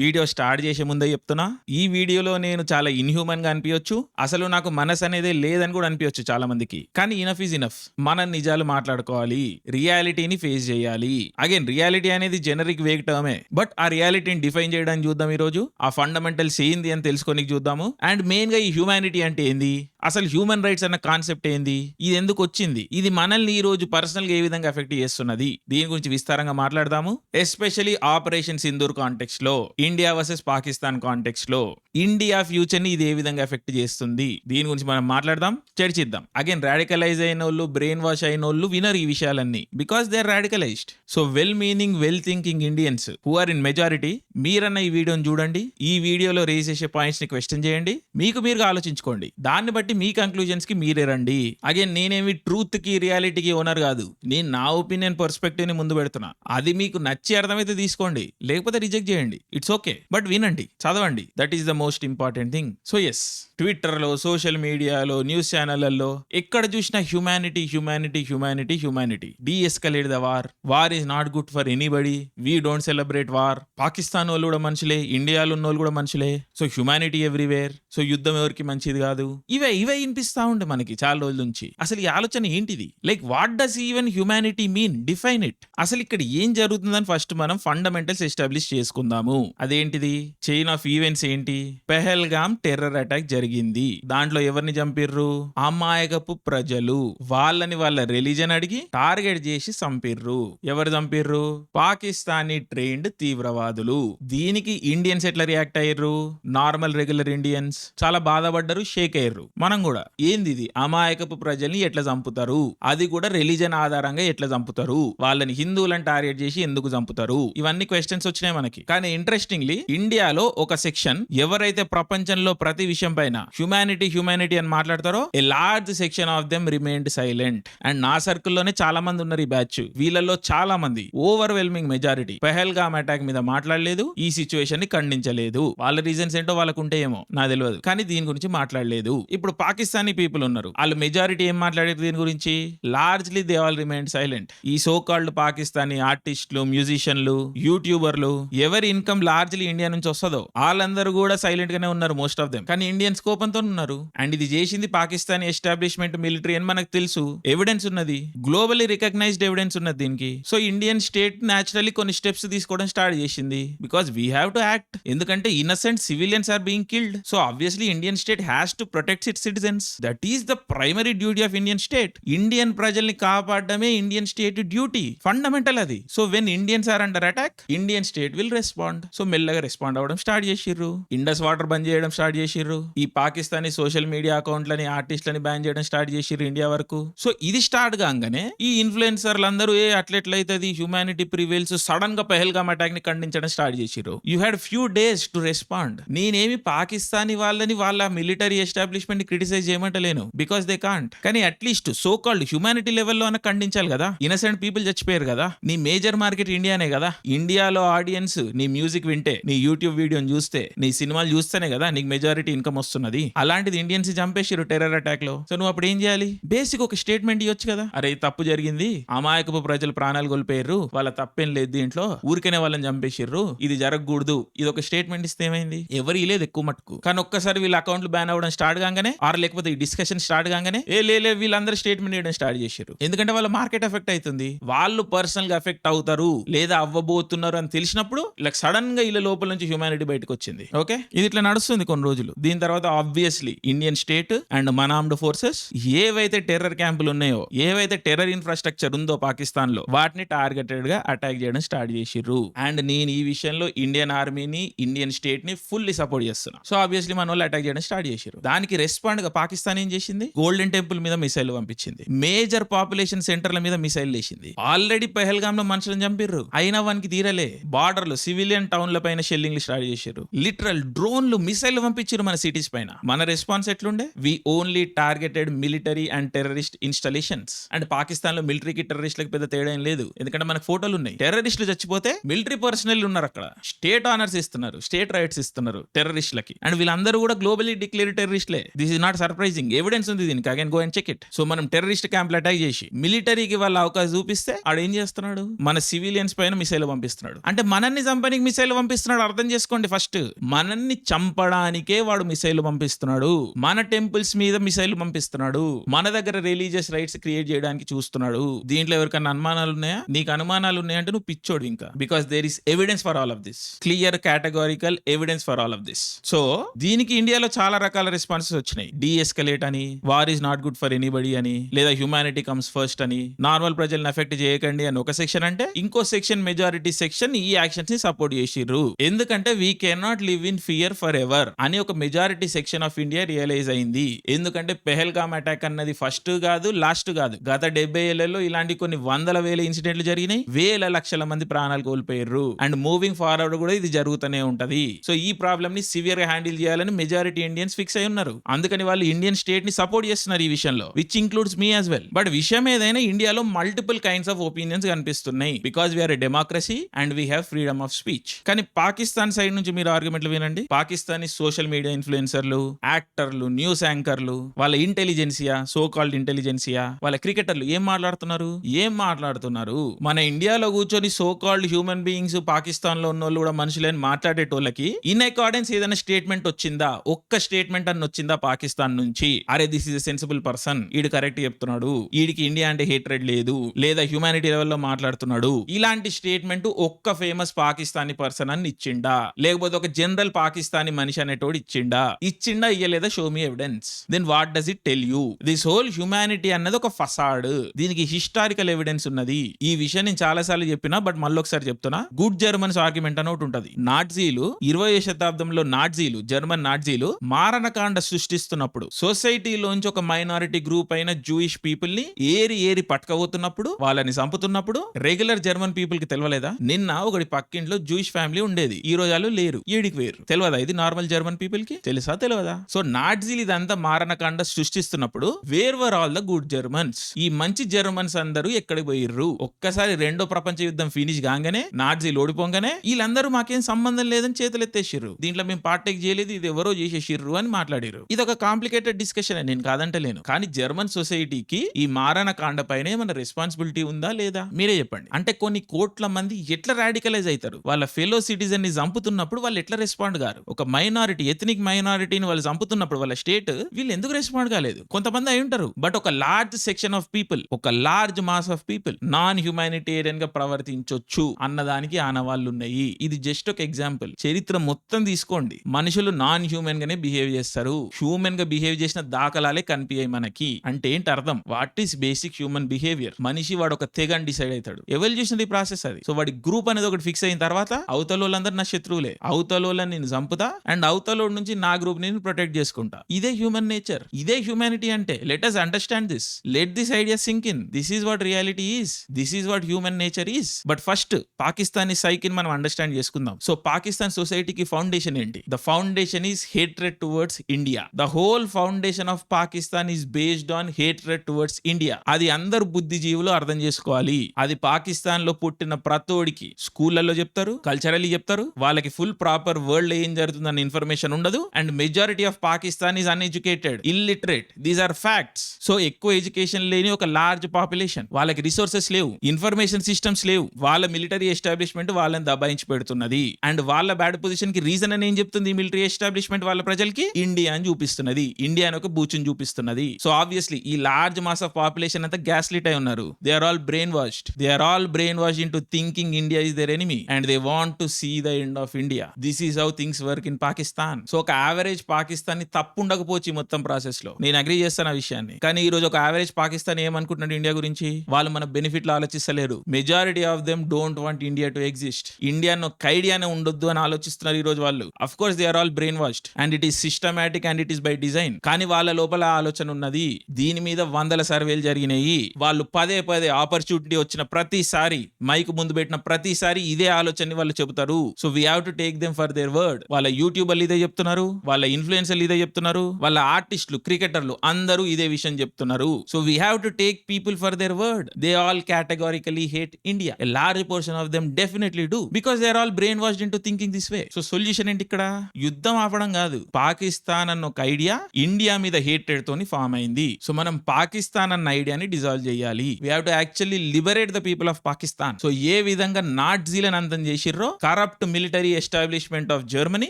Video start చేసే ముందే చెప్తున్నా. ఈ వీడియోలో నేను చాలా ఇన్హ్యూమన్గా అనిపించవచ్చు అసలు నాకు మనసు అనేది లేదని కూడా అనిపించవచ్చు చాలా మందికి కానీ ఇనఫ్ ఈజ్ ఇనఫ్ మనం నిజాలు మాట్లాడుకోవాలి. రియాలిటీని ఫేస్ చేయాలి. అగైన్ రియాలిటీ అనేది జనరిక్ వేగ్ టర్మే బట్ ఆ రియాలిటీని డిఫైన్ చేయడానికి చూద్దాం ఈ రోజు ఆ ఫండమెంటల్స్ ఏంది అని తెలుసుకోనికి చూద్దాము. అండ్ మెయిన్గా ఈ హ్యూమానిటీ అంటే ఏంది? అసలు హ్యూమన్ రైట్స్ అన్న కాన్సెప్ట్ ఏంది? ఇది ఎందుకు వచ్చింది? ఇది మనల్ని ఈ రోజు పర్సనల్గా ఏ విధంగా ఎఫెక్ట్ చేస్తున్నది? దీని గురించి విస్తారంగా మాట్లాడదాము. ఎస్పెషల్లీ ఆపరేషన్ సింధూర్ కాంటెక్స్లో ఇండియా వర్సెస్ పాకిస్తాన్ కాంటెక్స్లో ఇండియా ఫ్యూచర్ని ఇది ఏ విధంగా ఎఫెక్ట్ చేస్తుంది? దీని గురించి మనం మాట్లాడదాం చర్చిద్దాం. అగైన్ రాడికలైజ్ అయిన వాళ్ళు బ్రెయిన్ వాష్ అయిన వాళ్ళు వినరు ఈ విషయాలన్నీ. Because they are radicalized so well meaning well thinking Indians who are in majority మీరన్న ఈ వీడియోని చూడండి. ఈ వీడియోలో రేజ్ చేసే పాయింట్స్ని క్వశ్చన్ చేయండి. మీకు మీరు ఆలోచించుకోండి. దాన్ని బట్టి మీ కంక్లూజన్స్కి మీరే రండి. అగైన్ నేనేమి ట్రూత్కి రియాలిటీకి ఓనర్ కాదు. నేను నా ఒపీనియన్ పర్స్పెక్టివ్ని ముందు పెడుతున్నా. అది మీకు నచ్చి అర్థమైతే తీసుకోండి. లేకపోతే రిజెక్ట్ చేయండి. ఇట్స్ ఓకే బట్ వినండి. చదవండి. That is the most important thing so yes ట్విట్టర్లో సోషల్ మీడియాలో న్యూస్ ఛానళ్ళలో ఎక్కడ చూసినా humanity humanity humanity humanity de-escalate the war war is not good for anybody we don't celebrate war Pakistan వాళ్ళు కూడా మనుషులే. ఇండియాలో ఉన్న వాళ్ళు కూడా మనుషులే. సో హ్యూమానిటీ ఎవ్రీవేర్ సో యుద్ధం ఎవరికి మంచిది కాదు. ఇవే ఇవే వినిపిస్తా ఉండే మనకి చాలా రోజుల నుంచి. అసలు ఈ ఆలోచన ఏంటిది? Like what does even humanity mean define it అసలు ఇక్కడ ఏం జరుగుతుందని ఫస్ట్ మనం ఫండమెంటల్స్ ఎస్టాబ్లిష్ చేసుకుందాము. అదేంటిది? చైన్ ఆఫ్ ఈవెంట్స్ ఏంటి? పెహల్గామ్ టెర్రర్ అటాక్ జరిగింది. దాంట్లో ఎవరిని చంపిర్రు? అమాయకపు ప్రజలు. వాళ్ళని వాళ్ళ రిలీజన్ అడిగి టార్గెట్ చేసి చంపిర్రు. ఎవరు చంపిర్రు? పాకిస్తానీ ట్రైన్డ్ తీవ్రవాదులు. దీనికి ఇండియన్స్ ఎట్లా రియాక్ట్ అయ్యారు నార్మల్ రెగ్యులర్ ఇండియన్స్ చాలా బాధపడ్డారు షేక్ అయ్యారు మనం కూడా. ఏంది ఇది? అమాయకపు ప్రజల్ని ఎట్లా చంపుతారు? అది కూడా రిలీజన్ ఆధారంగా ఎట్లా చంపుతారు? వాళ్ళని హిందువులను టార్గెట్ చేసి ఎందుకు చంపుతారు? ఇవన్నీ క్వశ్చన్స్ వచ్చినాయి మనకి. కానీ ఇంట్రెస్టింగ్లీ ఇండియాలో ఒక సెక్షన్ ఎవరైతే ప్రపంచంలో ప్రతి విషయం పైన హ్యుమానిటీ హ్యుమానిటీ అని మాట్లాడతారో a large section of them remind silent and నా సర్కిల్లోనే చాలా మంది ఉన్నారు ఈ బ్యాచ్ వీళ్ళలో చాలా మంది ఓవర్వెల్మింగ్ మెజారిటీ పెహల్గామ్ అటాక్ మీద మాట్లాడలేదు ఈ సిచ్యువేషన్ని ఖండించలేదు. వాళ్ళ రీజన్స్ ఏంటో వాళ్ళకు ఉంటాయేమో నాకు తెలియదు కానీ దీని గురించి మాట్లాడలేదు. ఇప్పుడు పాకిస్తానీ పీపుల్ ఉన్నారు. వాళ్ళు మెజారిటీ ఏం మాట్లాడారు దీని గురించి? Largely they all remain silent ఈ సో కాల్డ్ పాకిస్తానీ ఆర్టిస్టులు మ్యూజిషియన్లు యూట్యూబర్లు ఎవరి ఇన్కమ్ లార్జ్లీ ఇండియా నుంచి వస్తుందో వాళ్ళందరూ కూడా సైలెంట్ గానే ఉన్నారు మోస్ట్ ఆఫ్ దెమ్ కానీ ఇండియన్స్ కోపంతో ఉన్నారు. అండ్ ఇది చేసింది పాకిస్తానీ ఎస్టాబ్లిష్మెంట్ మిలిటరీ అని మనకు తెలుసు. ఎవిడెన్స్ ఉన్నది. గ్లోబలీ రికగ్నైజ్డ్ ఎవిడెన్స్ ఉన్నది దీనికి. సో ఇండియన్ స్టేట్ న్యాచురల్లీ కొన్ని స్టెప్స్ తీసుకోవడం స్టార్ట్ చేసింది. Because we have to act ఎందుకంటే innocent civilians are being killed so obviously Indian state has to protect it citizens that is the primary duty of Indian state Indian ప్రజల్ని కాపాడడమే Indian state duty fundamental అది. So when Indians are under attack Indian state will respond so మెల్లగా respond అవ్వడం start చేసిర్రు. Indus water బంద్ చేయడం start చేసిర్రు. ఈ పాకిస్తానీ సోషల్ మీడియా అకౌంట్లని ఆర్టిస్ట్లని బ్యాన్ చేయడం స్టార్ట్ చేసిర్రు ఇండియా వరకు. సో ఇది స్టార్ట్ కాగానే ఈ ఇన్ఫ్లుయెన్సర్లు అందరూ ఏ అట్లెట్లయితుంది హ్యూమానిటీ ప్రివేల్స్ సడన్గా పెహల్గామ్ అటాక్ని ఖండించడం స్టార్ట్ చేసిర్రు. You had few days to respond నేనేమి పాకిస్తానీ వాళ్ళని వాళ్ళ మిలిటరీ ఎస్టాబ్లిష్మెంట్ క్రిటిసైజ్ చేయమంటలేను. బికాస్ దే కాంట్ కానీ at least so called humanity లెవెల్లో అన్న ఖండించాలి కదా. ఇన్నసెంట్ పీపుల్ చచ్చిపోయారు కదా. నీ మేజర్ మార్కెట్ ఇండియానే కదా. ఇండియాలో ఆడియన్స్ నీ మ్యూజిక్ వింటే నీ యూట్యూబ్ వీడియోని చూస్తే నీ సినిమాలు చూస్తేనే కదా నీకు మెజారిటీ ఇన్కమ్ వస్తున్నది. అలాంటిది ఇండియన్స్ చంపేసిరు టెర్రర్ అటాక్లో. సో నువ్వు అప్పుడు ఏం చేయాలి? బేసిక్ ఒక స్టేట్మెంట్ ఇవ్వచ్చు కదా. అరే తప్పు జరిగింది. అమాయకపు ప్రజలు ప్రాణాలు కోల్పోయారు వాళ్ళ తప్పేం లేదు దీంట్లో. ఊరికనే వాళ్ళని చంపేసిర్రు. ఇది జరగకూడదు. ఇది ఒక స్టేట్మెంట్ ఇస్తే ఏమైంది? ఎవరు లేదు ఎక్కువ మట్టుకు. కానీ ఒక్కసారి వీళ్ళ అకౌంట్లు బ్యాన్ అవ్వడం స్టార్ట్ కాగానే ఆర్ లేకపోతే ఈ డిస్కషన్ స్టార్ట్ కాగానే ఏ లే లే, వీళ్ళందరూ స్టేట్మెంట్ చేయడం స్టార్ట్ చేశారు ఎందుకంటే వాళ్ళ మార్కెట్ ఎఫెక్ట్ అవుతుంది వాళ్ళు పర్సనల్గా ఎఫెక్ట్ అవుతారు లేదా అవ్వబోతున్నారు అని తెలిసినప్పుడు ఇలా సడన్గా వీళ్ళ లోపల నుంచి హ్యూమానిటీ బయటకు వచ్చింది. ఓకే ఇది ఇట్లా నడుస్తుంది కొన్ని రోజులు. దీని తర్వాత ఆబ్వియస్లీ ఇండియన్ స్టేట్ అండ్ మన ఆర్మ్డ్ ఫోర్సెస్ ఏవైతే టెర్రర్ క్యాంపులు ఉన్నాయో ఏవైతే టెర్రర్ ఇన్ఫ్రాస్ట్రక్చర్ ఉందో పాకిస్తాన్లో వాటిని టార్గెటెడ్గా అటాక్ చేయడం స్టార్ట్ చేసిర్రు. అండ్ నేను ఈ విషయంలో ఇండియన్ ఆర్మీని ఇండియన్ స్టేట్ని ఫుల్లీ సపోర్ట్ చేస్తున్నా. సో ఆబ్వియస్లీ మన వాళ్ళు అటాక్ చేయడం స్టార్ట్ చేసిర్రు. దానికి రెస్పాండ్ పండుగ పాకిస్తాన్ ఏం చేసింది? గోల్డెన్ టెంపుల్ మీద మిసైల్ పంపించింది. మేజర్ పాపులేషన్ సెంటర్ల మీద మిసైల్ వేసింది ఆల్రెడీ పెహల్గామ్లో మనుషులను చంపిర్రు. అయినా వానికి తీరలే. బార్డర్లో సివిలియన్ టౌన్ల పైన షెల్లింగ్ స్టార్ట్ చేశారు లిటరల్ డ్రోన్లు మిసైల్ పంపించారు మన సిటీస్ పైన. మన రెస్పాన్స్ ఎట్లుండే? We only targeted military and terrorist installations and పాకిస్తాన్లో మిలిటరీకి టెర్రరిస్ట్లకు పెద్ద తేడా ఏం లేదు. ఎందుకంటే మనకు ఫోటోలు ఉన్నాయి. టెర్రరిస్టులు చచ్చిపోతే మిలిటరీ పర్సనల్ ఉన్నారు అక్కడ. స్టేట్ ఆనర్స్ ఇస్తున్నారు. స్టేట్ రైట్స్ ఇస్తున్నారు టెర్రరిస్ట్లకి అండ్ వీళ్ళందరూ కూడా globally declare టెర్రరిస్ట్లే this is not surprising. Evidence ఉంది దీనికి. Again go and check it so మనం టెర్రరిస్ట్ క్యాంప్లు అటాక్ చేసి మిలిటరీకి వాళ్ళ అవకాశం చూపిస్తే ఆడు ఏం చేస్తున్నాడు? మన సివిలియన్స్ పైన మిసైల్ పంపిస్తున్నాడు. అంటే మనల్ని చంపడానికి మిసైల్ పంపిస్తున్నాడు అర్థం చేసుకోండి ఫస్ట్ మనల్ని చంపడానికే వాడు మిసైల్ పంపిస్తున్నాడు. మన టెంపుల్స్ మీద మిసైల్ పంపిస్తున్నాడు. మన దగ్గర రిలీజియస్ రైట్స్ క్రియేట్ చేయడానికి చూస్తున్నాడు. దీంట్లో ఎవరికైనా అనుమానాలు ఉన్నాయా? నీకు అనుమానాలు ఉన్నాయంటే నువ్వు పిచ్చోడు ఇంకా. Because there is evidence for all of this clear categorical evidence for all of this so దీనికి ఇండియాలో చాలా రకాల రెస్పాన్సెస్ వచ్చినాయి. డీఎస్కలేట్ అని war is not good for anybody అని లేదా హ్యూమానిటీ కమ్స్ ఫస్ట్ అని నార్మల్ ప్రజల్ని ఎఫెక్ట్ చేయకండి అని ఒక సెక్షన్ అంటే ఇంకో సెక్షన్ మెజారిటీ సెక్షన్ ఈ యాక్షన్స్ని సపోర్ట్ చేసిర్రు. ఎందుకంటే we can not live in fear forever అని ఒక majority section of India realise అయింది. ఎందుకంటే పెహల్గామ్ అటాక్ అన్నది ఫస్ట్ కాదు లాస్ట్ కాదు. గత డెబ్బై ఏళ్ళలో ఇలాంటి కొన్ని వందల వేల ఇన్సిడెంట్లు జరిగినాయి. వేల లక్షల మంది ప్రాణాలు కోల్పోయారు అండ్ మూవింగ్ ఫార్వర్డ్ కూడా ఇది జరుగుతూనే ఉంటది. సో ఈ ప్రాబ్లమ్ని సివియర్గా హ్యాండిల్ చేయాలని మెజారిటీ ఇండియన్స్ ఫిక్స్ అయి ఉన్నారు. అందుకని వాళ్ళు ఇండియన్ స్టేట్ని సపోర్ట్ చేస్తున్నారు ఈ విషయంలో which includes me as well but విషయం ఏదైనా ఇండియాలో మల్టిపుల్ కైండ్స్ ఆఫ్ ఒపీనియన్స్ కనిపిస్తున్నాయి. Because we are a democracy and we have freedom of speech కానీ పాకిస్తాన్ సైడ్ నుంచి మీరు ఆర్గ్యుమెంట్లు వినండి. పాకిస్తానీ సోషల్ మీడియా ఇన్ఫ్లుయెన్సర్లు యాక్టర్లు న్యూస్ యాంకర్లు వాళ్ళ ఇంటెలిజెన్సియా సో కాల్డ్ ఇంటెలిజెన్సియా వాళ్ళ క్రికెటర్లు ఏం మాట్లాడుతున్నారు? ఏం మాట్లాడుతున్నారు? మన ఇండియాలో కూర్చొని సో కాల్డ్ హ్యూమన్ బీయింగ్స్ పాకిస్తాన్లో ఉన్న వాళ్ళు కూడా మనుషులని మాట్లాడేటోళ్ళకి ఇన్ అకార్డెన్స్ ఏదైనా స్టేట్మెంట్ వచ్చిందా? ఒక్క స్టేట్మెంట్ అని వచ్చిందా పాకిస్తాన్ నుంచి అరే దిస్ ఇస్ సెన్సిబుల్ పర్సన్ ఈడు కరెక్ట్ చెప్తున్నాడు ఈడికి ఇండియా అంటే హేట్రెడ్ లేదు లేదా హ్యూమానిటీ లెవెల్లో మాట్లాడుతున్నాడు ఇలాంటి స్టేట్మెంట్ ఒక్క ఫేమస్ పాకిస్తానీ పర్సన్ అని ఇచ్చిండా? లేకపోతే ఒక జనరల్ పాకిస్తానీ మనిషి అనేటోడు ఇచ్చిండా? ఇచ్చిండా ఇయ్యలేదా? Show me evidence then what does it tell you this whole humanity అన్నది ఒక ఫసాడ్ దీనికి హిస్టారికల్ ఎవిడెన్స్ ఉన్నది. ఈ విషయం నేను చాలా సార్లు చెప్పినా బట్ మళ్ళీ ఒకసారి చెప్తున్నా. గుడ్ జర్మన్స్ ఆర్గ్యుమెంట్ అని ఒకటి ఉంటది. నాట్జీలు ఇరవై శతాబ్దంలో నాట్జీలు జర్మన్ నాట్జీలు మారణకాండ సృష్టిస్తున్న పట్టుకున్నప్పుడు సొసైటీలోంచి ఒక మైనారిటీ గ్రూప్ అయిన జూయిష్ పీపుల్ని ఏరి ఏరి పట్టుకపోతున్నప్పుడు వాళ్ళని చంపుతున్నప్పుడు రెగ్యులర్ జర్మన్ పీపుల్కి తెలియలేదా నిన్న ఒకటి పక్కింట్లో జూయిష్ ఫ్యామిలీ ఉండేది. ఈ రోజాలు లేరు. ఏడికి వేరు. తెలియదా ఇది నార్మల్ జర్మన్ పీపుల్కి తెలుసా తెలియదా సో నాట్జీలు ఇదంతా మారణకాండ సృష్టిస్తున్నప్పుడు where were all the good Germans? ఈ మంచి జర్మన్స్ అందరూ ఎక్కడికి పోయిర్రు? ఒక్కసారి రెండో ప్రపంచ యుద్ధం ఫినిష్ కాగానే నాట్జీలు ఓడిపోగానే వీళ్ళందరూ మాకేం సంబంధం లేదని చేతులు ఎత్తేసిర్రు దీంట్లో మేము పార్టేక్ చేయలేదు ఇది ఎవరో చేసేసిర్రు అని మాట్లాడారు ఇది ఒక కాంప్లికేటెడ్ డిస్కషన్ నేను కాదంటలేను. కానీ జర్మన్ సొసైటీకి ఈ మారణ కాండ పైన ఏమైనా రెస్పాన్సిబిలిటీ ఉందా లేదా? మీరే చెప్పండి. అంటే కొన్ని కోట్ల మంది ఎట్లా రాడికలైజ్ అవుతారు వాళ్ళ ఫెలో సిటిజన్ని చంపుతున్నప్పుడు వాళ్ళు ఎట్లా రెస్పాండ్ గారు? ఒక మైనారిటీ ఎథనిక్ మైనారిటీని వాళ్ళు చంపుతున్నప్పుడు వాళ్ళ స్టేట్ వీళ్ళు ఎందుకు రెస్పాండ్ కాలేదు? కొంతమంది అయి ఉంటారు. బట్ ఒక లార్జ్ సెక్షన్ ఆఫ్ పీపుల్ ఒక large mass of people non హ్యూమానిటేరియన్గా ప్రవర్తించొచ్చు అన్నదానికి ఆనవాళ్ళు ఉన్నాయి ఇది జస్ట్ ఒక ఎగ్జాంపుల్ చరిత్ర మొత్తం తీసుకోండి. మనుషులు నాన్ హ్యూమన్ గానే బిహేవ్ చేస్తారు. హ్యూమన్ గా బిహేవ్ చేసిన దాఖలాలే కనిపించాయి మనకి. అంటే ఏంటి అర్థం? What is basic human behaviour మనిషి వాడు ఒక తెగ అని డిసైడ్ అవుతాడు. ఎవరు చేసిన ప్రాసెస్ అది. సో వాడి గ్రూప్ అనేది ఒకటి ఫిక్స్ అయిన తర్వాత అవతలోళ్ళందరూ నా శత్రువులే. అవతలోళ్ళని నేను చంపుతా అండ్ అవతలోడి నుంచి నా గ్రూప్ నేను ప్రొటెక్ట్ చేసుకుంటా. ఇదే హ్యూమన్ నేచర్ ఇదే హ్యూమానిటీ అంటే let us understand this let this idea sink in this is what reality is this is what human nature is but first Pakistani cycle మనం అండర్స్టాండ్ చేసుకుందాం. So Pakistan సొసైటీకి foundation ఏంటి? The foundation is hatred towards India the whole foundation of Pakistan is based on hatred towards India అది అందరు బుద్ధిజీవులు అర్థం చేసుకోవాలి. అది పాకిస్తాన్లో పుట్టిన ప్రతోడికి స్కూళ్ళల్లో చెప్తారు కల్చరల్లీ చెప్తారు. వాళ్ళకి ఫుల్ ప్రాపర్ వరల్డ్ ఏం జరుగుతుందన్న ఇన్ఫర్మేషన్ ఉండదు. And majority of Pakistan is uneducated illiterate these are facts so ఎక్కువ ఎడ్యుకేషన్ లేని ఒక లార్జ్ పాపులేషన్ వాళ్ళకి రిసోర్సెస్ లేవు ఇన్ఫర్మేషన్ సిస్టమ్స్ లేవు. వాళ్ళ మిలిటరీ ఎస్టాబ్లిష్మెంట్ వాళ్ళని దబాయించి పెడుతున్నది. అండ్ వాళ్ళ బ్యాడ్ పొజిషన్కి రీజన్ అని ఏం చెప్తుంది మిలిటరీ ఎస్టాబ్లిష్మెంట్ వాళ్ళ ప్రజలకి? ఇండియా అని చూపిస్తున్నది. ఇండియా అని ఒక బూచుని చూపిస్తున్నది. సో ఆబ్వియస్లీ ఈ లార్జ్ మాస్ ఆఫ్ పాపులేషన్ అంతా గ్యాస్ లిట్ అయి ఉన్నారు. They are all brainwashed they are all brainwash into thinking India is the enemy and they want to see the end of India this is how things work in Pakistan so ఒక average పాకిస్తాన్ని తప్పు ఉండకపోవచ్చు ఈ మొత్తం ప్రాసెస్లో. నేను agree చేస్తాను ఆ విషయాన్ని. కానీ ఈ రోజు ఒక యావరేజ్ పాకిస్తాన్ ఏమనుకుంటున్నాడు ఇండియా గురించి? వాళ్ళు మన బెనిఫిట్లు ఆలోచిస్తలేరు. Majority of them don't want India to exist India ఒక ఐడియానే ఉండొద్దు అని ఆలోచిస్తున్నారు ఈ రోజు వాళ్ళు. Of course they are all brainwashed and it is systematic and it is by design. కానీ వాళ్ళ లోపల ఆలోచన ఉన్నది దీని మీద వందల సర్వేలు జరిగినాయి. వాళ్ళు పదే పదే ఆపర్చునిటీ వచ్చిన ప్రతిసారి మైక్ ముందు పెట్టిన ప్రతిసారి ఇదే ఆలోచన వాళ్ళు చెబుతారు. So we have to take them for their word వాళ్ళ యూట్యూబర్లు ఇదే చెప్తున్నారు వాళ్ళ ఇన్ఫ్లుయెన్సర్లు ఇదే చెప్తున్నారు వాళ్ళ ఆర్టిస్టులు క్రికెటర్లు అందరూ ఇదే విషయం చెప్తున్నారు. So we have to take people for their word they all categorically hate India large portion of them definitely do because they are all brainwashed into thinking this way so solution ఏంటి ఇక్కడ? యుద్ధం ఆపడం కాదు. పాకిస్తాన్ అన్న ఒక idea idea India మీద hated తోని form అయింది. సో మనం పాకిస్తాన్ అన్న ఐడియాని డిజాల్వ్ చేయాలి. We have to actually liberate the people of Pakistan so ఏ విధంగా నాట్జీలను అంతం చేసిర్రో corrupt military establishment of Germany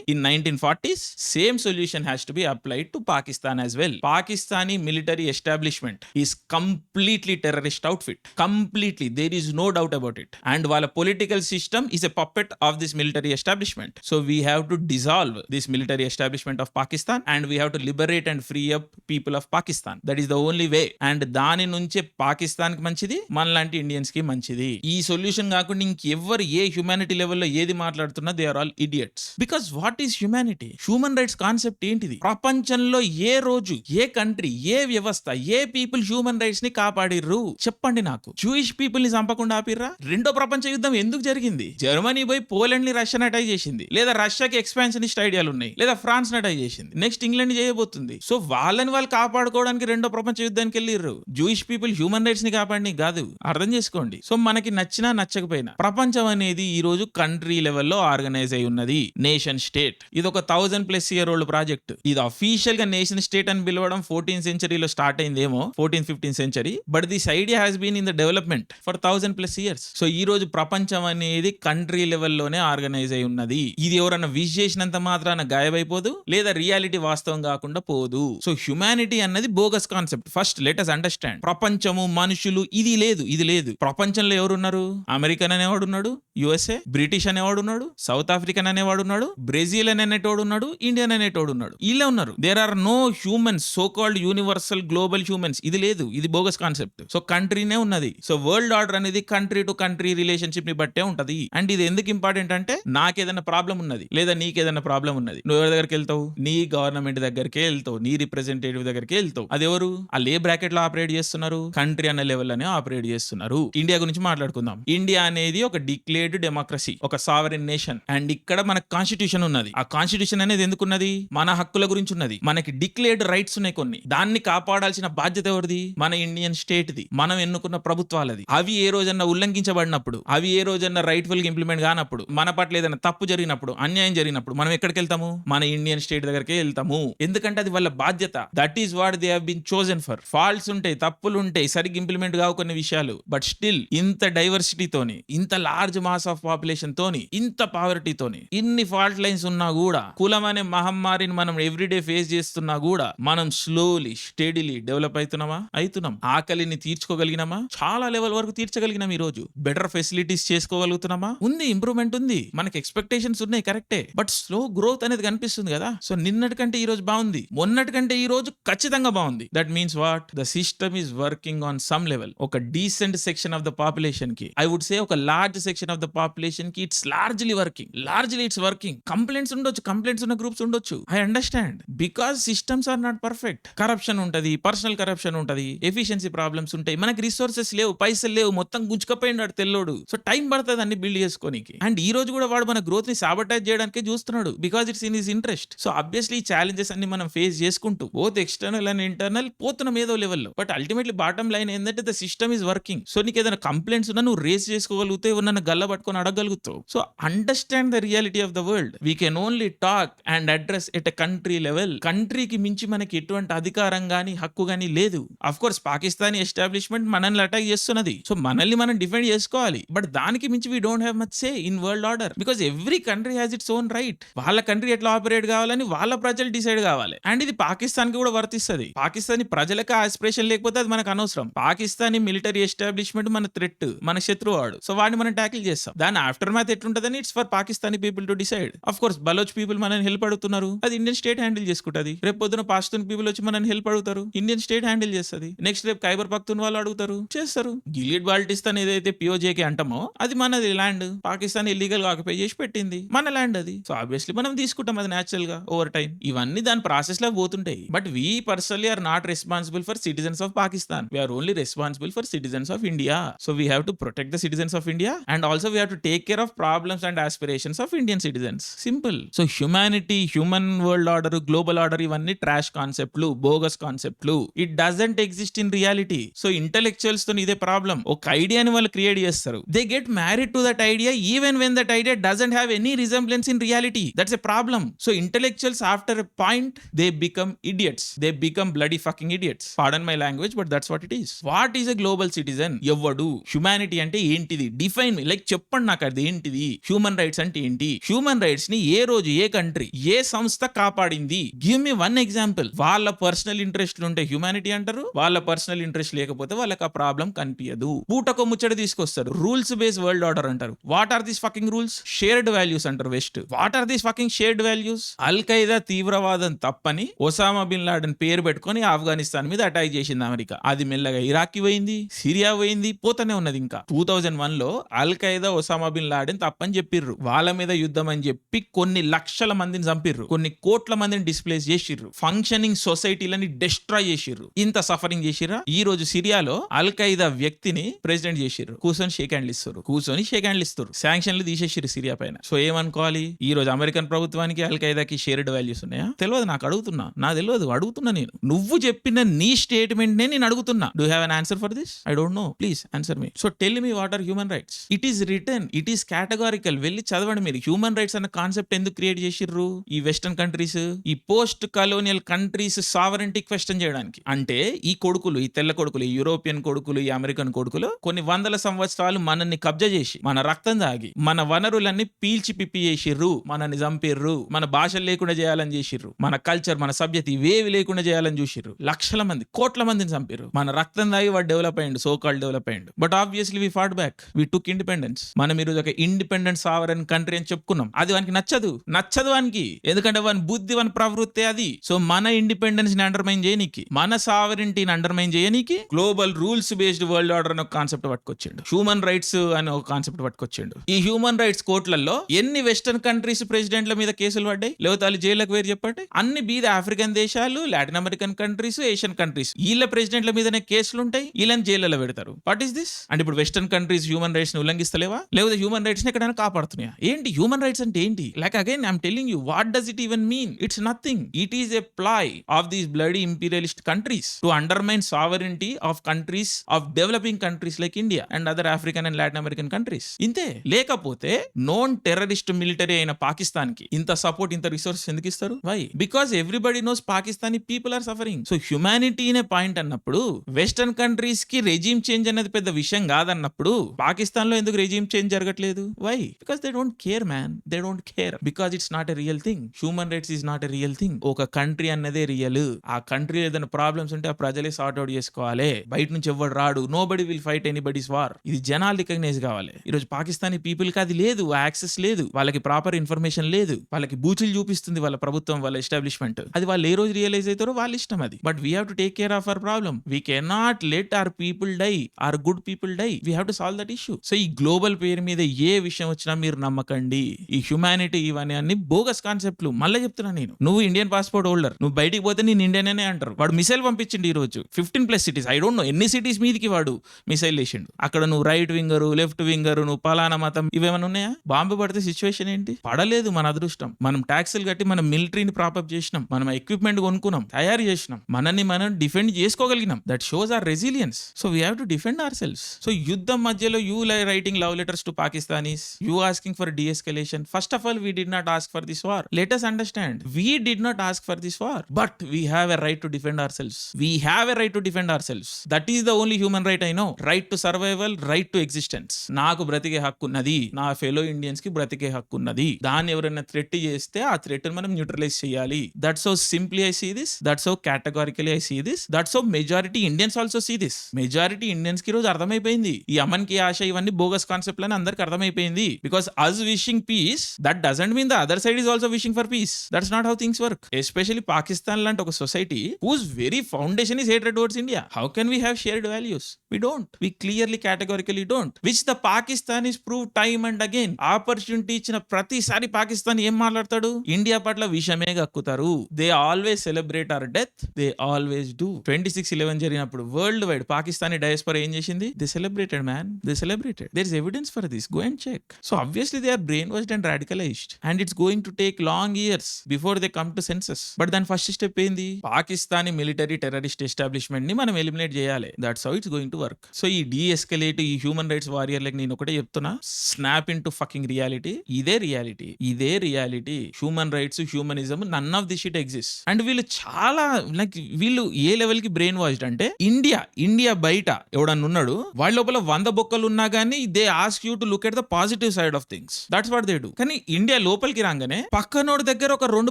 in nineteen forties same solution has to be applied to Pakistan as well Pakistani military establishment is completely terrorist outfit completely there is no doubt about it and వాళ్ళ political system is a puppet of this military establishment so we have to dissolve this military establishment of Pakistan and we have to liberate and free up people of Pakistan that is the only way and దాని నుంచే పాకిస్తాన్కి మంచిది మనలాంటి ఇండియన్స్కి మంచిది. ఈ solution కాకుండా ఇంకెవ్వరు ఏ humanity లెవెల్లో ఏది మాట్లాడుతున్నా they are all idiots because what is humanity human rights concept ఏంటిది? ప్రపంచంలో ఏ రోజు ఏ కంట్రీ ఏ వ్యవస్థ ఏ పీపుల్ హ్యూమన్ రైట్స్ని కాపాడిర్రు? చెప్పండి నాకు. జూయిష్ పీపుల్ని చంపకుండా ఆపిర్రా? రెండో ప్రపంచ యుద్ధం ఎందుకు జరిగింది? జర్మనీ పోయి పోలాండ్ని రష్యన్ అటాక్ చేసింది. లేదా రష్యాకి ఎక్స్పాన్షనిస్ట్ ఐడియాలు ఉన్నాయి. లేదా ఫ్రాన్స్ అటాక్ చేసింది. నెక్స్ట్ ఇంగ్లాండ్ చేయబోతుంది. సో వాళ్ళని వాళ్ళు కాపాడుకోవడానికి రెండో ప్రపంచ యుద్ధానికి వెళ్ళిర్రు. జూయిష్ పీపుల్ హ్యూమన్ రైట్స్ని కాపాడి కాదు. అర్థం చేసుకోండి. సో మనకి నచ్చినా నచ్చకపోయినా ప్రపంచం అనేది ఈ రోజు కంట్రీ లెవెల్లో ఆర్గనైజ్ అయి ఉన్నది. నేషన్ స్టేట్ ఇది ఒక thousand plus year old project ఇది అఫీషియల్గా నేషన్ స్టేట్ అని పిలవడం ఫోర్టీన్ సెంచరీలో start అయిందేమో. Fourteen fifteen century but this idea has been in the development for thousand plus years so ఈ రోజు ప్రపంచం అనేది కంట్రీ లెవెల్లోనే ఆర్గనైజ్ అయి ఉన్నది. ఇది ఎవరన్నా విష్ చేసినంత మాత్రాన గాయమైపోదు లేదా రియాలిటీ వాస్తవం కాకుండా పోదు. సో హ్యుమానిటీ అన్నది bogus concept first let us understand ప్రపంచము మనుషులు ఇది లేదు ఇది లేదు. ప్రపంచంలో ఎవరున్నారు? అమెరికన్ అనేవాడు ఉన్నాడు యుఎస్ఏ బ్రిటిష్ అనేవాడు ఉన్నాడు సౌత్ ఆఫ్రికన్ అనేవాడు ఉన్నాడు బ్రెజిల్ అనేటోడు ఉన్నాడు ఇండియన్ అనేటోడు ఉన్నాడు. వీళ్ళే ఉన్నారు. There are no humans so called universal global humans ఇది లేదు ఇది బోగస్ కాన్సెప్ట్ సో కంట్రీనే ఉన్నది. సో వరల్డ్ ఆర్డర్ అనేది కంట్రీ టు కంట్రీ రిలేషన్షిప్ని బట్టే ఉంటది. అండ్ ఇది ఎందుకు ఇంపార్టెంట్ అంటే నాకేదైనా ప్రాబ్లం ఉన్నది లేదా నీకేదైనా ప్రాబ్లం ఉన్నది. నువ్వు ఎవరి దగ్గరికి వెళ్తావు? నీ గవర్నమెంట్ దగ్గరికి వెళ్తావు నీ రిప్రజెంటేటివ్ దగ్గరికి వెళ్తావు. అది ఎవరు వాళ్ళు ఏ బ్రాకెట్లో ఆపరేట్ చేస్తున్నారు కంట్రీ అనే లెవెల్లోనే ఆపరేట్ చేస్తున్నారు. ఇండియా గురించి మాట్లాడుకుందాం. ఇండియా అనేది ఒక డిక్లేర్డ్ డెమోక్రసీ ఒక సావరిన్ నేషన్ అండ్ ఇక్కడ మన కాన్స్టిట్యూషన్ ఉన్నది. ఆ కాన్స్టిట్యూషన్ అనేది ఎందుకున్నది? మన హక్కుల గురించి ఉన్నది. మనకి డిక్లేర్డ్ రైట్స్ ఉన్నాయి కొన్ని. దాన్ని కాపాడాల్సిన బాధ్యత ఎవరిది? మన ఇండియన్ స్టేట్ ది. మనం ఎన్నుకున్న ప్రభుత్వాలది. అవి ఏ రోజన్నా ఉల్లంఘించబడినప్పుడు అవి ఏ రోజన్నా రైట్ ఫుల్ ఇంప్లిమెంట్ కానప్పుడు మన పట్ల ఏదైనా తప్పు జరిగినప్పుడు అన్యాయం జరిగినప్పుడు మనం ఎక్కడికి వెళ్తాము? మన ఇండియన్ స్టేట్ దగ్గరికి వెళ్తాము. ఎందుకంటే అది వాళ్ళ బాధ్యత. That is what they have chosen for faults ఉంటాయి తప్పులు ఉంటాయి సరిగ్గా ఇంప్లిమెంట్ కావు కొన్ని విషయాలు. బట్ స్టిల్ ఇంత డైవర్సిటీతోని ఇంత లార్జ్ మాస్ ఆఫ్ పాపులేషన్ తోని ఇంత పావర్టీతోని ఇన్ని ఫాల్ట్ లైన్స్ ఉన్నా కూడా కులం అనే మహమ్మారిని మనం ఎవ్రీడే ఫేస్ చేస్తున్నా కూడా మనం స్లోలీ స్టడీలీ డెవలప్ అవుతున్నామా? అవుతున్నాం. ఆకలిని తీర్చుకోగలిగినామా? చాలా లెవెల్ వరకు తీర్చగలిగినాం ఈ రోజు బెటర్ ఫెసిలిటీస్ చేసుకోగలుగుతున్నామా? ఉంది ఇంప్రూవ్మెంట్ ఉంది. మనకి ఎక్స్పెక్టేషన్స్ ఉన్నాయి కరెక్టే బట్ స్లో గ్రోత్ అనేది కనిపిస్తుంది కదా. సో నిన్నటి కంటే ఈ రోజు బాగుంది. మొన్నటి కంటే ఈ రోజు ఖచ్చితంగా బాగుంది. That means what the system is working on some level ఒక డీసెంట్ సెక్షన్ ఆఫ్ ద పాపులేషన్కి ఐ వుడ్ సే ఒక large section of the పాపులేషన్కి it's largely working largely it's working complaints ఉండొచ్చు. కంప్లైంట్స్ ఉన్న గ్రూప్స్ ఉండొచ్చు. I understand because systems are not perfect corruption ఉంటది. Personal corruption ఉంటది. Efficiency problems ఉంటాయి. మనకి resources లేవు. పైసలు లేవు. మొత్తం గుంజుకపోయినాడు తెల్లోడు. సో టైం పడుతుంది అన్ని బిల్డ్ చేసుకోనికి. అండ్ ఈ రోజు కూడా వాడు మన గ్రోత్ని సాబటైజ్ చేయడానికి చూస్తున్నాడు. Because it's in his interest so obviously ఈ ఛాలెంజెస్ అన్ని మనం ఫేస్ చేసుకుంటూ బోత్ ఎక్స్టర్నల్ అండ్ ఇంటర్నల్ పోతున్నాం ఏదో లెవెల్లో బట్ అల్టిమేట్లీ బాటమ్ లైన్ ఏంటంటే the system is working so నీకు ఏదైనా కంప్లైంట్స్ ఉన్నా నువ్వు రేస్ చేసుకోగలిగితే నన్ను గల్ల పట్టుకొని అడగలుగుతావు so understand the reality of the world we can only talk and address at a country level కంట్రీకి మించి మనకి ఎటువంటి అధికారం గానీ హక్కు గానీ లేదు. అఫ్ కోర్స్ పాకిస్తానీ ఎస్టాబ్లిష్మెంట్ మనల్ని అటాక్ చేస్తున్నది. సో మనల్ని మనం డిఫెండ్ చేసుకోవాలి. బట్ దానికి మించి we don't have much say in world order because every country has its own right వాళ్ళ కంట్రీ ఎట్లా ఆపరేట్ కావాలని వాళ్ళ ప్రజలు డిసైడ్ కావాలి. అండ్ ఇది పాకిస్తాన్కి కూడా వర్తిస్తుంది. పాకిస్తానీ ప్రజలకు ఆస్పిరేషన్ లేకపోతే అది మనకు అనవసరం. పాకిస్తానీ మిలిటరీ ఎస్టాబ్లిష్మెంట్ మన థ్రెట్ మన శత్రువు వాడు సో వాడిని మనం ట్యాకిల్ చేస్తాం. దాని aftermath ఎట్లుంటదని it's for Pakistani people to decide of course Baloch people మనల్ని హెల్ప్ అడుగుతున్నారు. అది ఇండియన్ స్టేట్ హ్యాండిల్ చేసుకుంటది. రేపు పొద్దున పాస్తూన్ పీపుల్ వచ్చి మనల్ని హెల్ప్ అడుగుతారు. ఇండియన్ స్టేట్ హ్యాండిల్ చేస్తుంది. నెక్స్ట్ రేపు ఖైబర్ పక్తున్ వాళ్ళు అడుగుతారు. చేస్తారు. గిలీడ్ బాల్టిస్తాన్ ఏదైతే పిఓజేకి అంటామో అది మనది ల్యాండ్ పాకిస్తాన్ ఇల్లీగల్ ఆక్యుపై చేసి పెట్టింది. మన ల్యాండ్ అది. సో ఆబ్వియస్లీ మనం తీసుకుంటాం అది న్యాచురల్గా ఓవర్ టైం ఇవన్నీ దాని ప్రాసెస్లో పోతుంటాయి. But we personally are not responsible for citizens of Pakistan we are only responsible for citizens of India so we have to protect the citizens of India and also we have to take care of problems and aspirations of Indian citizens simple so humanity human world order global order ఇవన్నీ trash కాన్సెప్ట్లు bogus కాన్సెప్ట్లు it doesn't exist in reality so ఇంటలెక్చువల్స్తో ఇదే problem ఒక ఐడియాని వాళ్ళు create చేస్తారు. They get married to that idea even when that idea doesn't have any resemblance in reality that's a problem so intellectuals after a point they become idiots they become bloody fucking idiots pardon my language but that's what it is what is a global citizen ఎవ్వడు. Humanity అంటే ఏంటిది? Define like చెప్పండి నాకు అది ఏంటిది? Human rights అంటే ఏంటి? Human రైట్స్ని ఏ రోజు ఏ కంట్రీ ఏ సంస్థ కాపాడింది? గివ్ మీ వన్ ఎగ్జాంపుల్ వాళ్ళ పర్సనల్ ఇంట్రెస్ట్ ఉంటే హ్యూమానిటీ అంటారు. వాళ్ళ పర్సనల్ ఇంట్రెస్ట్ లేకపోతే వాళ్ళకి ఆ ప్రాబ్లం కనిపించదు పూటకు ముచ్చట తీసుకొస్తారు. రూల్స్ బేస్ వరల్డ్ ఆర్డర్ అంటారు. What are these fucking rules shared values అంటారు west what are these fucking shared values al Qaeda తీవ్రవాదం తప్పని ఒసామా బిన్ లాడెన్ పేరు పెట్టుకొని ఆఫ్ఘనిస్తాన్ మీద అటాక్ చేసింది అమెరికా. అది మెల్లగా ఇరాక్ పోయింది సిరియా పోయింది పోతూనే ఉన్నది ఇంకా. టూ థౌజండ్ వన్లో al Qaeda Osama bin Laden తప్పని చెప్పిర్రు. వాళ్ళ మీద యుద్ధం అని చెప్పి కొన్ని లక్షల మందిని చంపిర్రు. కొన్ని కోట్ల మందిని డిస్ప్లేస్ చేసిర్రు. ఫంక్షనింగ్ సొసైటీలని డిస్ట్రాయ్ చేసిర్రు. ఇంత సఫరింగ్ చేసిర్రా? ఈ రోజు సిరియాలో అల్ ఖైదా వ్యక్తిని ప్రెసిడెంట్ చేసిర్రు. కూర్చొని షేక్ హ్యాండ్లు ఇస్తారు కూర్చొని షేక్ హ్యాండ్లు ఇస్తారు శాంక్షన్లు తీసేసిర్రు సిరియా పైన. సో ఏమనుకోవాలి? ఈ రోజు అమెరికన్ ప్రభుత్వానికి అల్ ఖైదాకి షేర్డ్ వాల్యూస్ ఉన్నాయా? తెలియదు నాకు. అడుగుతున్నా. నా తెలియదు అడుగుతున్నా నేను. నువ్వు చెప్పిన నీ స్టేట్మెంట్ నే నేను అడుగుతున్నా. Do have an answer for this I don't know please answer me so tell me what are human rights it is return it is categorical వెళ్ళి చదవండి మీరు. హ్యూమన్ రైట్స్ అన్న కాన్సెప్ట్ ఎందుకు క్రియేట్ చేసిర్రు? ఈ వెస్టర్న్ కంట్రీస్ ఈ post colonial countries sovereignty question చేయడానికి. అంటే ఈ కొడుకులు ఈ తెల్ల కొడుకులు ఈ యూరోపియన్ కొడుకులు ఈ అమెరికన్ కొడుకులు కొన్ని వందల సంవత్సరాలు మనల్ని కబ్జా చేసి మన రక్తం దాగి మన వనరులన్నీ పీల్చి పిప్పి చేసిర్రు మనల్ని చంపిర్రు మన భాషలు లేకుండా చేయాలని చేసిర్రు మన కల్చర్ మన సభ్యత ఇవేవి లేకుండా చేయాలని చూసిర్రు. లక్షల మంది కోట్ల మందిని చంపిర్రు. మన రక్తం దాగి వాడు డెవలప్ అయ్యిండు సో కాల్ డెవలప్ అయ్యిండు. But obviously we fought back we took independence మనం ఈరోజు ఒక ఇండిపెండెంట్ సావరన్ కంట్రీ అని చెప్పుకున్నాం. అది వానికి నచ్చదు. నచ్చదు వానికి. ఎందుకంటే వాని బుద్ధి వాని ప్రవృత్తి అది. సో మన ఇండిపెండెన్స్ని అండర్మైన్ చేయనీకి మన సావరింటీని అండర్మైన్ చేయనీకి global rules based world order అనే ఒక కాన్సెప్ట్ పట్టుకొచ్చిండు. హ్యూమన్ రైట్స్ అనే ఒక కాన్సెప్ట్ పట్టుకొచ్చిండు. ఈ హ్యూమన్ రైట్స్ కోర్టులలో ఎన్ని వెస్టర్న్ కంట్రీస్ ప్రెసిడెంట్ల మీద కేసులు పడ్డాయి? లేకపోతే వాళ్ళు జైలకు వేరు చెప్పండి? అన్ని బీద ఆఫ్రికన్ దేశాలు Latin American countries Asian countries వీళ్ళ ప్రెసిడెంట్ల మీదనే కేసులు ఉంటాయి వీళ్ళని జైల్లో పెడతారు. వాట్ ఈస్ దిస్ అంటే ఇప్పుడు వెస్టర్న్ కంట్రీస్ హ్యూమన్ రైట్స్ని ఉల్లంఘిస్తలేవా? లేకపోతే హ్యూమన్ రైట్స్ని ఎక్కడైనా కాపాడుతున్నాయా? ఏంటి హ్యూమన్ రైట్స్ అంటే ఏంటి? Like again I'm telling you what does it even mean it's nothing it is a ploy of these bloody imperialist countries to undermine sovereignty of countries of developing countries like India and other African and Latin American countries ఇంతే. లేకపోతే known terrorist military అయిన పాకిస్తాన్కి ఇంత support ఇంత resource ఎందుకు ఇస్తారు? Why because everybody knows Pakistani people are suffering so humanity అనే point అన్నప్పుడు వెస్టర్న్ కంట్రీస్కి రెజీమ్ చేంజ్ అనేది పెద్ద విషయం కాదన్నప్పుడు పాకిస్తాన్లో ఎందుకు రెజీమ్ చేంజ్ జరగట్లేదు? Why because they don't care man they don't care because it's not a real thing human rights is not a real thing ఒక కంట్రీ అన్నదే రియల్ ఆ కంట్రీ ఏదైనా ప్రాబ్లమ్స్ ఉంటే ఆ ప్రజలే సార్ట్ అవుట్ చేసుకోవాలి. బయట నుంచి ఎవరు రాడు? నో బడి విల్ ఫైట్ ఎనీబడీస్ వార్ ఇది జనాలు రికగ్నైజ్ కావాలి. ఈ రోజు పాకిస్తానీ పీపుల్కి అది లేదు. ఆ యాక్సెస్ లేదు. వాళ్ళకి ప్రాపర్ ఇన్ఫర్మేషన్ లేదు. వాళ్ళకి బూచులు చూపిస్తుంది వాళ్ళ ప్రభుత్వం వాళ్ళ ఎస్టాబ్లిష్మెంట్ అది వాళ్ళు ఏ రోజు రియలైజ్ అవుతారో వాళ్ళ ఇష్టం అది. But we have to take care of our problem we cannot let our people die our good people die we have to solve that issue so ఈ గ్లోబల్ పేరు మీద ఏ విషయం వచ్చినా మీరు నమ్మకండి. ఈ హ్యుమానిటీ ఇవన్నీ అన్ని బోగస్ కాన్సెప్ట్లు మళ్ళీ చెప్తున్నా నేను. నువ్వు ఇండియన్ పాస్పోర్ట్ హోల్డర్ నువ్వు బయటికి పోతే నేను ఇండియన్ అనే అంటారు. వాడు మిసైల్ పంపించిండు ఈ రోజు. Fifteen plus cities I don't know ఎన్ని సిటీస్ మీదకి వాడు మిసైల్ వేసిండు? అక్కడ నువ్వు రైట్ వింగర్ లెఫ్ట్ వింగర్ నువ్వు పలానా మతం ఇవేమైనా ఉన్నాయా? బాంబు పడితే సిచ్యువేషన్ ఏంటి? పడలేదు మన అదృష్టం. మనం ట్యాక్సులు కట్టి మనం మిలిటరీని ప్రాపప్ చేసి మనం ఎక్విప్మెంట్ కొనుక్కున్నాం తయారు చేసినాం. మనల్ని మనం defend చేసుకోగలిగినాం. That shows our resilience so we have to defend ourselves so యుద్ధం మధ్యలో you lie writing love letters to Pakistanis you asking for deescalation first of all we did not ask for this war letters understand we did not ask for this war but we have a right to defend ourselves we have a right to defend ourselves that is the only human right I know right to survival right to existence నాకు బ్రతికే హక్కు ఉన్నది. నా fellow ఇండియన్స్కి బ్రతికే హక్కు ఉన్నది. దాన్ని ఎవరైనా థ్రెట్ చేస్తే ఆ థ్రెట్ మనం న్యూట్రలైజ్ చేయాలి. That's so simply I see this that's so categorically I see this that's so majority Indians also see this majority ఇండియన్స్కి రోజు అర్థమైపోయింది ఈ అమన్కి ఆశ ఇవన్నీ బోగస్ కాన్సెప్ట్ అని అందరికి అర్థమైపోయింది. Because as wishing peace that doesn't mean the other side is also wishing for peace that's not how things work especially Pakistan లాంటి ఒక society whose very foundation is hated towards India how can we have shared values we don't we clearly categorically don't which the Pakistan is prove time and again opportunity ఇచ్చిన ప్రతిసారి పాకిస్తాన్ ఏం మాట్లాడతాడు? India పట్ల విషమే గక్కుతారు they always celebrate our death they always do twenty six eleven జరిగినప్పుడు world wide Pakistani diaspora ఏం చేసింది? They celebrated man they celebrated there is evidence for this go and check so obviously they are brain washed and radicalized and it's going to take long years before they come to senses but దాని first step ఏంది? Pakistani military terrorist ఎస్టాబ్లిష్మెంట్ని మనం eliminate చేయాలి. That's how it's going to work so ఈ de-escalate ఈ human rights warrior like నేను ఒకటే చెప్తున్నా snap in to fucking reality ఇదే రియాలిటీ ఇదే reality human rights humanism none of the shit exist and వీళ్ళు చాలా లైక్ వీళ్ళు ఏ లెవెల్కి బ్రెయిన్ వాష్డ్ అంటే ఇండియా ఇండియా బయట ఎవడన్నా ఉన్నాడు వాళ్ళ లోపల వంద బొక్కలు ఉన్నా కానీ they ask you to look at the positive side of things that's what they do కానీ ఇండియా లోపలికి రాగానే పక్కనోడి దగ్గర ఒక రెండు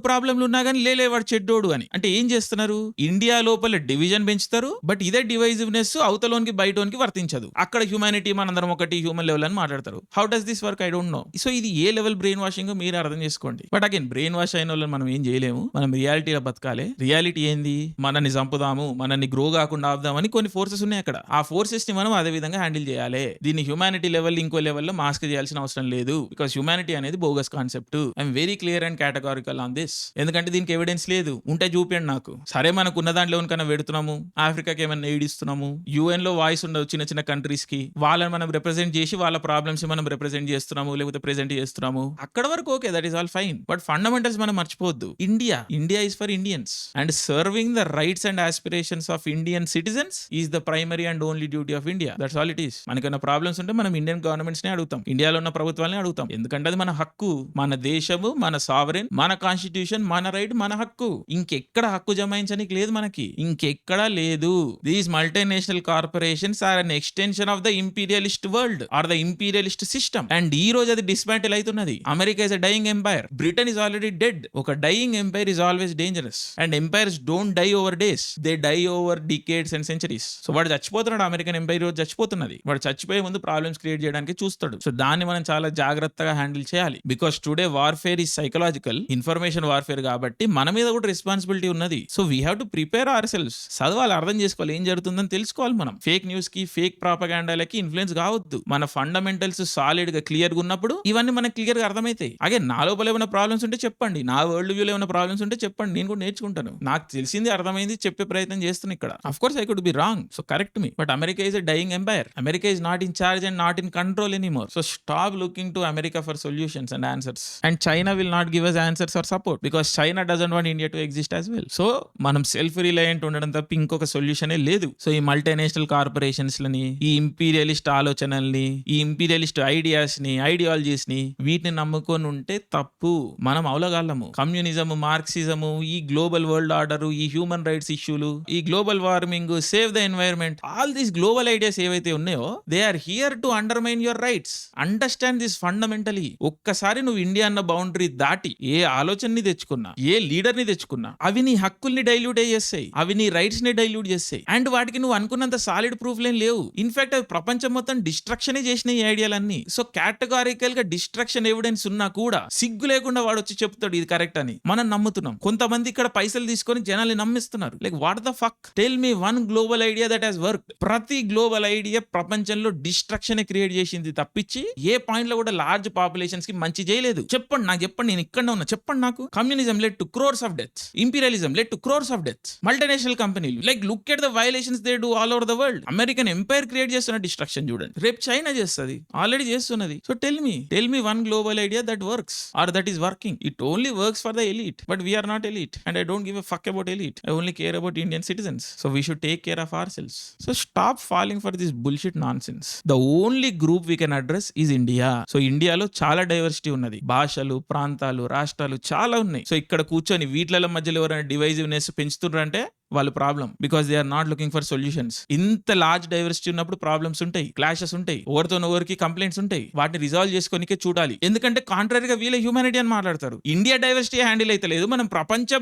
ప్రాబ్లంలు ఉన్నా కానీ లేలే వాడు చెడ్డోడు అని. అంటే ఏం చేస్తున్నారు? ఇండియా లోపల డివిజన్ పెంచుతారు బట్ ఇదే డివైజివ్నెస్ అవతలోనికి బయటోనికి వర్తించదు. అక్కడ హ్యూమానిటీ మనందరం ఒకటి హ్యూమన్ లెవెల్ అని మాట్లాడతారు. How does this work I don't know so ఇది ఏ లెవెల్ బ్రెయిన్ వాషింగ్ మీరు అర్థం చేసుకోండి. బట్ అగైన్ బ్రెయిన్ వాష్ అయిన వాళ్ళని మనం ఏం చేయలేము. మనం రియాలిటీలో బతకాలి. రియాలిటీ ఏంది? మనల్ని చంపుదాము మనల్ని గ్రో కాకుండా ఆపుదామని కొన్ని ఫోర్సెస్ ఉన్నాయి అక్కడ. ఆ ఫోర్సెస్ని మనం అదే విధంగా హ్యాండిల్ చేయాలి. దీన్ని హ్యూమానిటీ లెవెల్ ఇంకో లెవెల్లో మాస్క్ చేయాల్సిన అవసరం లేదు. బికాస్ హ్యూమానిటీ అనేది bogus concept I'm very clear and categorical on this ఎందుకంటే దీనికి ఎవిడెన్స్ లేదు. ఉంటే చూపించండి నాకు. సరే మనకు ఉన్న దాంట్లో కన్నా పెడుతున్నాము? ఆఫ్రికాకి ఏమైనా ఎయిడ్ ఇస్తున్నాము? యుఎన్లో వాయిస్ ఉండవు చిన్న చిన్న కంట్రీస్కి వాళ్ళని మనం రిప్రజెంట్ చేసి వాళ్ళ ప్రాబ్లమ్స్ మనం రిప్రజెంట్ చేస్తున్నాము లేకపోతే ప్రెజెంట్ చేస్తున్నాము. అక్కడ వరకు okay that is all fine but fundamentals మనం మర్చిపోవద్దు. India India is for Indians and serving the rights and aspirations of Indian citizens is the primary and only duty of India that's all it is మనకన్నా problems ఉంటే మనం Indian governments నే అడుగుతాం. ఇండియాలో ఉన్న ప్రభుత్వాలని అడుగుతాం. ఎందుకంటే అది మన హక్కు. మన దేశము మన సావరెన్ మన కాన్స్టిట్యూషన్ మన రైట్ మన హక్కు. ఇంకెక్కడ హక్కు జమాయించడానికి లేదు మనకి. ఇంకెక్కడా లేదు. These multinational corporation corporations are an extension of the imperialist world or the imperialist system and ఈ రోజు అది డిస్మాంటిల్ అవుతున్నది. America is a dying empire Britain is already dead ఒక dying empire is always dangerous and empires don't die over days they die over decades and centuries so వాడు చచ్చిపోతున్నాడు. American umpire రోజు చచ్చిపోతున్నది. వాడు చచ్చిపోయే ముందు ప్రాబ్లమ్స్ క్రియేట్ చేయడానికి చూస్తాడు. So దాన్ని మనం చాలా జాగ్రత్తగా హ్యాండిల్ చేయాలి. బికాస్ టుడే వార్ఫేర్ ఈ సైకలాజికల్ ఇన్ఫర్మేషన్ వార్ఫేర్ కాబట్టి మన మీద కూడా రెస్పాన్సిబిలిటీ ఉన్నది. So we have to prepare ourselves చదవాలి అర్థం చేసుకోవాలి. ఏం జరుగుతుందని తెలుసుకోవాలి మనం. ఫేక్ న్యూస్కి ఫేక్ ప్రాపగాండాలకి ఇన్ఫ్లుయెన్స్ కావద్దు. మన ఫండమెంటల్స్ సాలిడ్గా క్లియర్గా ఉన్నప్పుడు ఇవన్నీ మనకి క్లియర్గా అర్థమవుతాయి. అగే నా లోపల ఏమైనా ప్రాబ్లమ్స్ ఉంటే చెప్పండి. నా వరల్డ్ వ్యూలో ఏమైనా ప్రాబ్లమ్స్ ఉంటే చెప్పండి. నేను కూడా నేర్చుకుంటాను. నాకు తెలిసింది అర్థమైంది చెప్పే ప్రయత్నం చేస్తున్నా ఇక్కడ. Of course I could be wrong so correct me but America is a dying empire America is not in charge and not in control anymore so stop looking to America for solutions and answers and China will not give us answers or support because China doesn't want India to exist as well so మనం self reliant ఉండడం తప్ప ఇంకొక సొల్యూషనే లేదు. So ఈ multinational car లని ఈ imperialist ఆలోచనల్ని ఈ ఇంపీరియలిస్ట్ ఐడియాస్ని ఐడియాలజీస్ని వీటిని నమ్ముకొని ఉంటే తప్పు. మనం అవలగాళ్ళము. కమ్యూనిజం మార్క్సిజము ఈ గ్లోబల్ వరల్డ్ ఆర్డర్ ఈ హ్యూమన్ రైట్స్ ఇష్యూలు ఈ global warming save the environment all these global ideas ఏవైతే ఉన్నాయో they are here to undermine your rights. Understand this fundamentally. ఒక్కసారి నువ్వు ఇండియా అన్న బౌండరీ దాటి ఏ ఆలోచనని తెచ్చుకున్నా ఏ లీడర్ని తెచ్చుకున్నా అవి నీ హక్కుల్ని డైల్యూట్ చేస్తాయి అవి నీ రైట్స్ని డైల్యూట్ చేస్తాయి అండ్ వాటికి నువ్వు అనుకున్నంత సాలిడ్ ప్రూఫ్ లేని లేవు. ఇన్ఫాక్ట్ అవి ప్రపంచం మొత్తం డిస్ట్రక్షన్ చేసిన ఈ ఐడియాలన్నీ. సో కేటగారికల్గా డిస్ట్రక్షన్ ఎవిడెన్స్ ఉన్నా కూడా సిగ్గు లేకుండా వాడు వచ్చి చెప్తాడు ఇది కరెక్ట్ అని. మనం నమ్ముతున్నాం. కొంతమంది ఇక్కడ పైసలు తీసుకొని జనాల్ని నమ్మిస్తున్నారు. Like what the fuck tell me one global idea that has work ప్రతి గ్లోబల్ ఐడియా ప్రపంచంలో డిస్ట్రక్షన్ క్రియేట్ చేసింది తప్పించి ఏ పాయింట్లో కూడా లార్జ్ పాపులేషన్స్కి మంచి చేయలేదు. చెప్పండి నాకు చెప్పండి నేను ఇక్కడ ఉన్నా. చెప్పండి నాకు. Communism led to crores of death imperialism led to crores of death multinational కంపెనీలు like look at the violations they do all over the world American empire create చేస్తున్న డిస్ట్రక్షన్ చూడండి. రేపు చైనా చేస్తుంది. ఆల్రెడీ చేస్తున్నది. So tell me tell me one global idea that works or that is working. It only works for the elite but we're not elite and I don't give a fuck about elite. I only care about Indian citizens. So we should take care of ourselves so stop falling for this bullshit nonsense the only group we can address is India. So ఇండియాలో చాలా diversity ఉన్నది. భాషలు ప్రాంతాలు రాష్ట్రాలు చాలా ఉన్నాయి. So ఇక్కడ కూర్చొని వీటిల మధ్యలో ఎవరైనా డివైజివ్నెస్ పెంచుతున్నారంటే వాళ్ళు problem because they are not looking for solutions ఇంత లార్జ్ డైవర్సిటీ ఉన్నప్పుడు ప్రాబ్లమ్స్ ఉంటాయి క్లాషెస్ ఉంటాయి ఓవర్తో ఓవర్కి కంప్లైంట్స్ ఉంటాయి వాటిని రిజాల్వ్ చేసుకోనికే చూడాలి. ఎందుకంటే కాంట్రరీగా వీళ్ళ హ్యూమానిటీ అని మాట్లాడతారు. ఇండియా డైవర్సిటీ హ్యాండిల్ అయితే లేదు మనం ప్రపంచ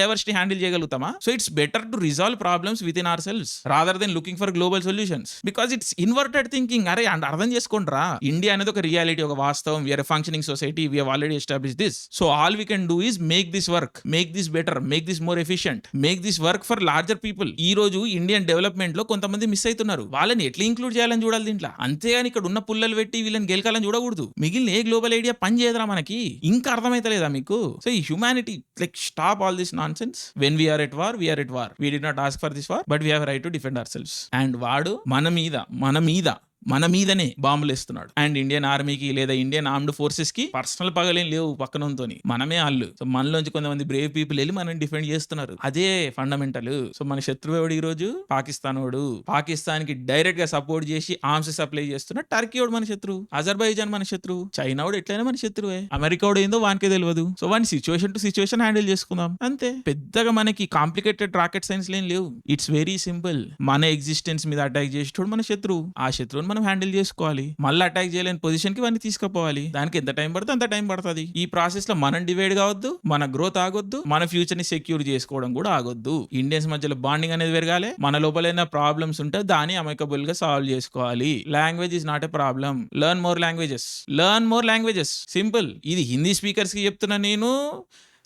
diversity handle చేయగలుగుతామా? So it's better to resolve problems within ourselves rather than looking for global solutions because it's inverted thinking అరే అండ్ అర్థం చేసుకోండి రా ఇండియా అనేది ఒక రియాలిటీ ఒక వాస్తవం. We're functioning society we're already establish this so all we can do is make this work make this better make this more efficient make this work for larger people. ఈ రోజు Indian డెవలప్మెంట్లో కొంతమంది miss అవుతున్నారు వాళ్ళని ఎట్లా include చేయాలని చూడాలి దీంట్లో? అంతేగాని ఇక్కడ ఉన్న పుల్లలు పెట్టి వీళ్ళని గెలకాలని చూడకూడదు. మిగిలిన ఏ గ్లోబల్ ఐడియా పని చేయదురా మనకి? ఇంకా అర్థమైతలేదా మీకు? సో ఈ humanity like stop all this nonsense when we're at war we're at war we did not ask for this war but we have right to defend ourselves and వాడు మన మీద మన మీద మన మీదనే బాంబులు వేస్తున్నాడు. అండ్ ఇండియన్ ఆర్మీకి లేదా ఇండియన్ ఆర్మ్డ్ ఫోర్సెస్కి పర్సనల్ పగలేం లేవు పక్కనంతో మనమే వాళ్ళు సో మనలోంచి కొంతమంది బ్రేవ్ పీపుల్ వెళ్ళి మనం డిఫెండ్ చేస్తున్నారు. అదే ఫండమెంటల్ సో మన శత్రువు ఎవడు ఈ రోజు పాకిస్తాన్ వాడు. పాకిస్తాన్కి డైరెక్ట్గా సపోర్ట్ చేసి ఆర్మ్స్ సప్లై చేస్తున్న టర్కీ వాడు మన శత్రువు. అజర్బైజాన్ మన శత్రువు. చైనా వాడు ఎట్లయినా మన శత్రువే. అమెరికా వాడు ఏందో వానికే తెలియదు సో వాని సిచ్యువేషన్ టు సిచ్యువేషన్ హ్యాండిల్ చేసుకుందాం. అంతే. పెద్దగా మనకి కాంప్లికేటెడ్ రాకెట్ సైన్స్ లేని లేవు. ఇట్స్ వెరీ సింపుల్ మన ఎగ్జిస్టెన్స్ మీద అటాక్ చేసేటోడు మన శత్రువు. ఆ శత్రువుని మనం హ్యాండిల్ చేసుకోవాలి. మళ్ళీ అటాక్ చేయలేని పొజిషన్కి వాడిని తీసుకుపోవాలి. దానికి ఎంత టైం పడుతుంది అంత టైం పడుతుంది. ఈ ప్రాసెస్లో మనం డివైడ్ కావద్దు మన గ్రోత్ ఆగొద్దు మన ఫ్యూచర్ని సెక్యూర్ చేసుకోవడం కూడా ఆగొద్దు. ఇండియన్స్ మధ్యలో బాండింగ్ అనేది పెరగాలి. మన లోపలైన ప్రాబ్లమ్స్ ఉంటే దాన్ని అమైకబుల్గా సాల్వ్ చేసుకోవాలి. Language is not a problem learn more languages learn more languages simple ఇది హిందీ స్పీకర్స్కి చెప్తున్నా నేను.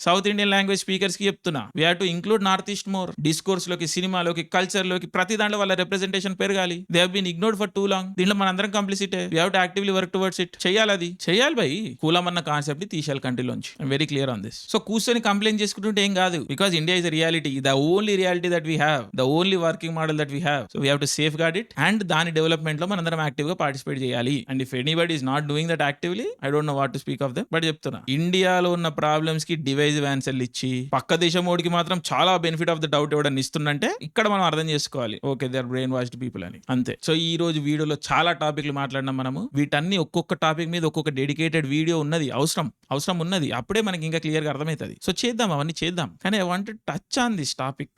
సౌత్ ఇండియన్ లాంగ్వేజ్ స్పీకర్స్కి చెప్తున్నా. We have to include north east more డిస్కోర్స్లోకి సినిమాలోకి కల్చర్లోకి ప్రతి దాంట్లో వాళ్ళ రిప్రజెంటేషన్ పెరగాలి. They have been ignored for too long దీంట్లో మనందరం కంప్లిసిటే we have to actively work towards it చేయాలి అది. చేయాలి బై. కూలం అన్న కాన్సెప్ట్ని తీసేయాలి కంట్రీలోంచి. Very clear on this so కూర్చొని కంప్లైంట్ చేసుకుంటుంటే ఏం కాదు. Because India is reality the only reality that we have the only working model that we have so we have to safeguard it and దాని డెవలప్మెంట్లో మనందరం యాక్టివ్గా పార్టిసిపేట్ చేయాలి. And if anybody is not doing that actively I don't know what to speak of that but చెప్తున్నా. ఇండియాలో ఉన్న ప్రాబ్లమ్స్కి divisive ఆన్సర్లు ఇచ్చి పక్క దేశం ఓడికి మాత్రం చాలా బెనిఫిట్ ఆఫ్ ద డౌట్ ఇవ్వడం ఇస్తుందంటే ఇక్కడ మనం అర్థం చేసుకోవాలి. Okay they are brainwashed people అని. అంతే. సో ఈ రోజు వీడియోలో చాలా టాపిక్లు మాట్లాడినాం మనము. వీటన్ని ఒక్కొక్క టాపిక్ మీద ఒక్కొక్క డెడికేటెడ్ వీడియో ఉన్నది. అవసరం అవసరం ఉన్నది. అప్పుడే మనకి ఇంకా క్లియర్గా అర్థమవుతుంది. సో చేద్దాం అవన్నీ చేద్దాం. కానీ I want touch on this topic.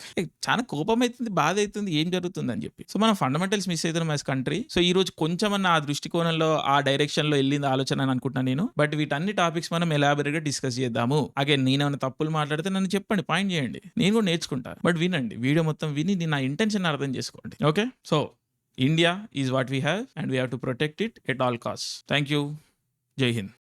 చాలా కోపం అవుతుంది బాధ అవుతుంది ఏం జరుగుతుంది అని చెప్పి. సో మనం ఫండమెంటల్స్ మిస్ అవుతున్నాం యాజ్ కంట్రీ. సో ఈ రోజు కొంచెం అన్న ఆ దృష్టికోణంలో ఆ డైరెక్షన్లో వెళ్ళింది ఆలోచన అని అనుకుంటున్నాను నేను. బట్ వీటన్ని టాపిక్స్ మనం ఎలాబరేట్గా డిస్కస్ చేద్దాము. అగైన్ నేనేమైనా తప్పులు మాట్లాడితే నన్ను చెప్పండి పాయింట్ చేయండి. నేను కూడా నేర్చుకుంటా. బట్ వినండి వీడియో మొత్తం విని నేను నా ఇంటెన్షన్ అర్థం చేసుకోండి. Okay so India is what we have and we have to protect it at all cost thank you జై హింద్